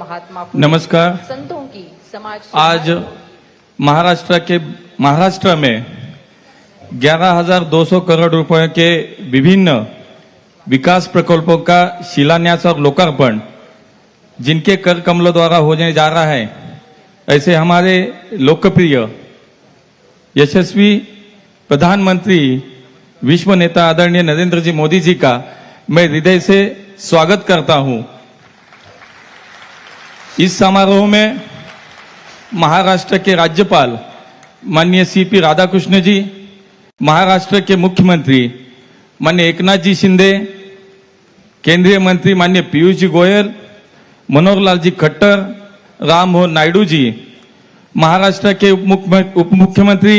महात्मा नमस्कार। संतों की समाज आज महाराष्ट्र के महाराष्ट्र में ग्यारह हज़ार दो सौ करोड़ रुपए के विभिन्न विकास प्रकल्पों का शिलान्यास और लोकार्पण जिनके कर कमलों द्वारा होने जा रहा है ऐसे हमारे लोकप्रिय यशस्वी प्रधानमंत्री विश्व नेता आदरणीय नरेंद्र जी मोदी जी का मैं हृदय से स्वागत करता हूँ। इस समारोह में महाराष्ट्र के राज्यपाल माननीय सी पी राधाकृष्ण जी महाराष्ट्र के मुख्यमंत्री माननीय एकनाथ जी शिंदे केंद्रीय मंत्री माननीय पीयूष जी गोयल मनोहर लाल जी खट्टर राम मोहन नायडू जी महाराष्ट्र के उप मुख्यमंत्री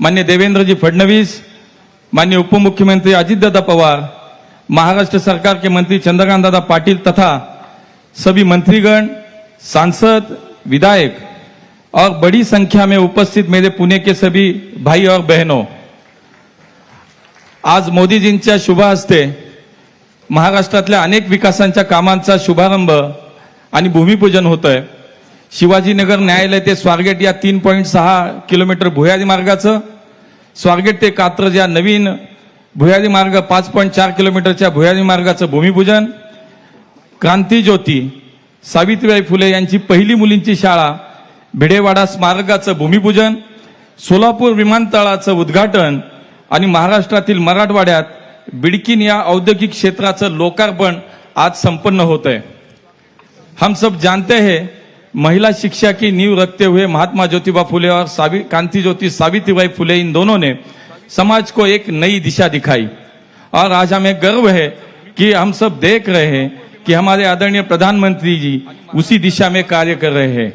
माननीय देवेंद्र जी फडणवीस माननीय उपमुख्यमंत्री अजित अजितदादा पवार महाराष्ट्र सरकार के मंत्री चंद्रकांत दादा पाटिल तथा सभी मंत्रीगण सांसद विधायक और बड़ी संख्या में उपस्थित मेरे पुणे के सभी भाई और बहनों आज मोदीजींच्या शुभ हस्ते महाराष्ट्रातल्या अनेक विकासांच्या कामांचा शुभारंभ आणि भूमिपूजन होत आहे शिवाजीनगर न्यायालय ते स्वारगेट या तीन पॉईंट सहा किलोमीटर भुयारी मार्गाचं स्वारगेट ते कात्रज या नवीन भुयारी मार्ग पाच पॉईंट चार किलोमीटरच्या भुयारी मार्गाचं भूमिपूजन क्रांती ज्योती सावित्रीबाई फुले यांची पहिली मुलींची शाळा भिडेवाडा स्मारकाचं भूमिपूजन सोलापूर विमानतळाचं उद्घाटन आणि महाराष्ट्रातील मराठवाड्यात बिडकीन या औद्योगिक क्षेत्राचं लोकार्पण आज संपन्न होत आहे हम सब जानते हैं महिला शिक्षा की नींव रखते हुए महात्मा ज्योतिबा फुले और सावि कांति ज्योति सावित्रीबाई फुले इन दोनों ने समाज को एक नई दिशा दिखाई। और आज हमें गर्व है कि हम सब देख रहे हैं कि हमारे आदरणीय प्रधानमंत्री जी उसी दिशा में कार्य कर रहे हैं।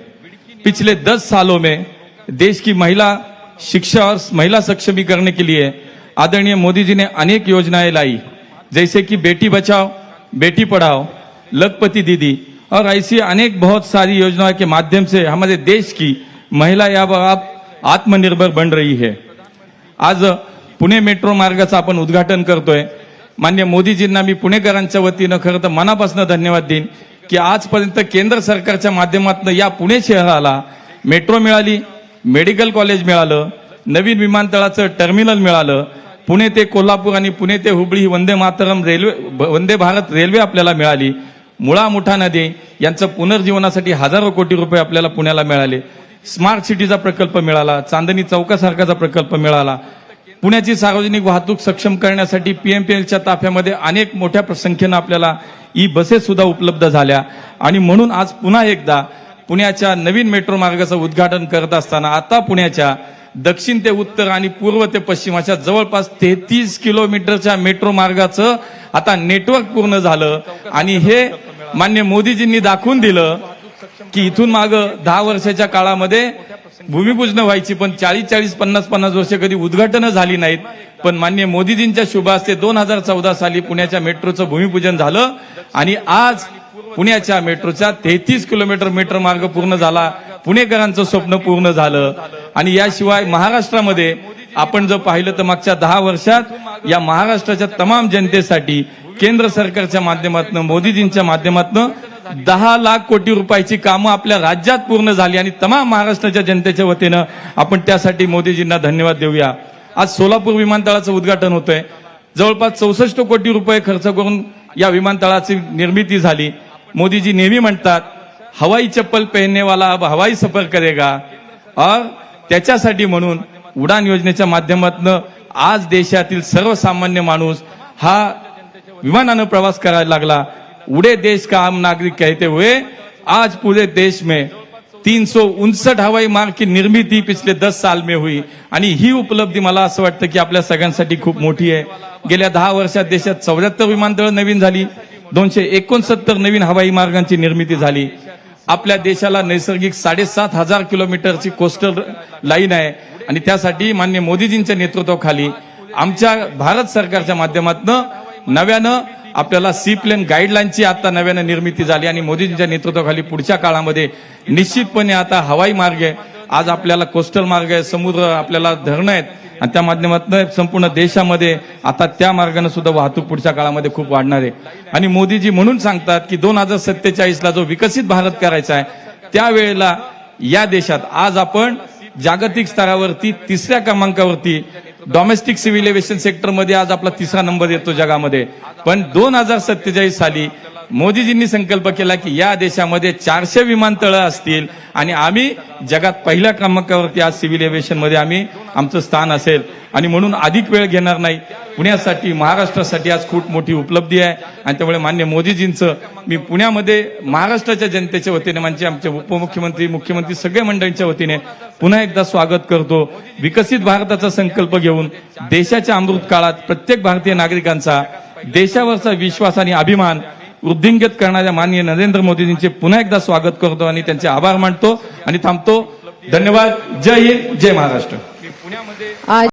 पिछले दस सालों में देश की महिला शिक्षा और महिला सक्षमीकरण के लिए आदरणीय मोदी जी ने अनेक योजनाएं लाई जैसे कि बेटी बचाओ बेटी पढ़ाओ लखपति दीदी और ऐसी अनेक बहुत सारी योजनाओं के माध्यम से हमारे देश की महिला या आप आत्मनिर्भर बन रही है। आज पुणे मेट्रो मार्गाचं आपण उद्घाटन करतोय। मान्य मोदीजींना मी पुणेकरांच्या वतीनं खरं तर मनापासून धन्यवाद देईन की आजपर्यंत केंद्र सरकारच्या माध्यमातून या पुणे शहराला मेट्रो मिळाली मेडिकल कॉलेज मिळालं नवीन विमानतळाचं टर्मिनल मिळालं पुणे ते कोल्हापूर आणि पुणे ते हुबळी ही वंदे मातरम रेल्वे वंदे भारत रेल्वे आपल्याला मिळाली. मुळा मुठा नदी यांचं पुनर्जीवनासाठी हजारो कोटी रुपये आपल्याला पुण्याला मिळाले. स्मार्ट सिटीचा प्रकल्प मिळाला चांदणी चौकासारखाचा प्रकल्प मिळाला. पुण्याची सार्वजनिक वाहतूक सक्षम करण्यासाठी पीएमपीएलच्या ताफ्यामध्ये अनेक मोठ्या संख्येनं आपल्याला ई बसेस सुद्धा उपलब्ध झाल्या. आणि म्हणून आज पुन्हा एकदा पुण्याच्या नवीन मेट्रो मार्गाचं उद्घाटन करत असताना आता पुण्याच्या दक्षिण ते उत्तर आणि पूर्व ते पश्चिमाच्या जवळपास तेहतीस किलोमीटरच्या मेट्रो मार्गाचं आता नेटवर्क पूर्ण झालं. आणि हे मान्य मोदीजींनी दाखवून दिलं की इथून माग दहा वर्षाच्या काळामध्ये भूमिपूजन व्हायची पण चाळीस चाळीस पन्नास पन्नास वर्ष कधी उद्घाटन झाली नाहीत. पण मान्य मोदीजींच्या शुभास्ते दोन हजार चौदा साली पुण्याच्या मेट्रोचं भूमिपूजन झालं आणि आज पुण्याच्या मेट्रोच्या तेहतीस किलोमीटर मेट्रो मार्ग पूर्ण झाला. पुणेकरांचं स्वप्न पूर्ण झालं. आणि याशिवाय महाराष्ट्रामध्ये आपण जर पाहिलं तर मागच्या दहा वर्षात या महाराष्ट्राच्या तमाम जनतेसाठी केंद्र सरकारच्या माध्यमातून मोदीजींच्या माध्यमातून दहा लाख कोटी रुपयाची कामं आपल्या राज्यात पूर्ण झाली आणि तमाम महाराष्ट्राच्या जनतेच्या वतीनं आपण त्यासाठी मोदीजींना धन्यवाद देऊया. आज सोलापूर विमानतळाचं उद्घाटन होतंय. जवळपास चौसष्ट कोटी रुपये खर्च करून या विमानतळाची निर्मिती झाली. मोदीजी नेहमी म्हणतात हवाई चप्पल पेहनेवाला अब हवाई सफर करेगा. और त्याच्यासाठी म्हणून उडान योजनेच्या माध्यमातून आज देशातील सर्वसामान्य माणूस हा विमानानं प्रवास करायला लागला. उडे देश का आम नागरिक कहते हुए आज पूरे देश में तीन सौ उनसठ हवाई मार्ग की निर्मिती पिछले दस साल में हुई. आणि ही उपलब्धी मला असं वाटतं की आपल्या सगळ्यांसाठी खूप मोठी आहे. गेल्या दहा वर्षात देशात चौऱ्याहत्तर विमानतळ नवीन झाली दोनशे एकोणसत्तर नवीन हवाई मार्गांची निर्मिती झाली. आपल्या देशाला नैसर्गिक साडेसात हजार किलोमीटरची कोस्टल लाईन आहे आणि त्यासाठी मान्य मोदीजींच्या नेतृत्वाखाली आमच्या भारत सरकारच्या माध्यमातून नव्यानं आपल्याला सी प्लेन गाईडलाईनची आता नव्यानं निर्मिती झाली आणि मोदीजींच्या नेतृत्वाखाली पुढच्या काळामध्ये निश्चितपणे आता हवाई मार्ग आहे. आज आपल्याला कोस्टल मार्ग आहे समुद्र आपल्याला धरणं आहेत आणि त्या माध्यमातून संपूर्ण देशामध्ये आता त्या मार्गाने सुद्धा वाहतूक पुढच्या काळामध्ये खूप वाढणार आहे. आणि मोदीजी म्हणून सांगतात की दोन हजार सत्तेचाळीसला जो विकसित भारत करायचा आहे त्यावेळेला या देशात आज आपण जागतिक स्तरावरती तिसऱ्या क्रमांकावरती डॉमेस्टिक सिव्हिल एव्हिएशन सेक्टरमध्ये आज आपला तिसरा नंबर येतो जगामध्ये. पण दोन हजार सत्तेचाळीस साली मोदीजींनी संकल्प केला की या देशामध्ये चारशे विमानतळं असतील आणि आम्ही जगात पहिल्या क्रमांकावरती आज सिव्हिल एव्हिएशनमध्ये आम्ही आमचं स्थान असेल. आणि म्हणून अधिक वेळ घेणार नाही. पुण्यासाठी महाराष्ट्रासाठी आज खूप मोठी उपलब्धी आहे. आणि त्यामुळे मान्य मोदीजींचं मी पुण्यामध्ये महाराष्ट्राच्या जनतेच्या वतीने म्हणजे आमचे उपमुख्यमंत्री मुख्यमंत्री सगळे मंडळींच्या वतीने पुन्हा एकदा स्वागत करतो. विकसित भारताचा संकल्प घेऊन देशाच्या अमृत काळात प्रत्येक भारतीय नागरिकांचा देशावरचा विश्वास आणि अभिमान वृद्धिंगत करणाऱ्या माननीय नरेंद्र मोदीजींचे पुन्हा एकदा स्वागत करतो आणि त्यांचे आभार मानतो आणि थांबतो. धन्यवाद. जय हिंद. जय महाराष्ट्र. आज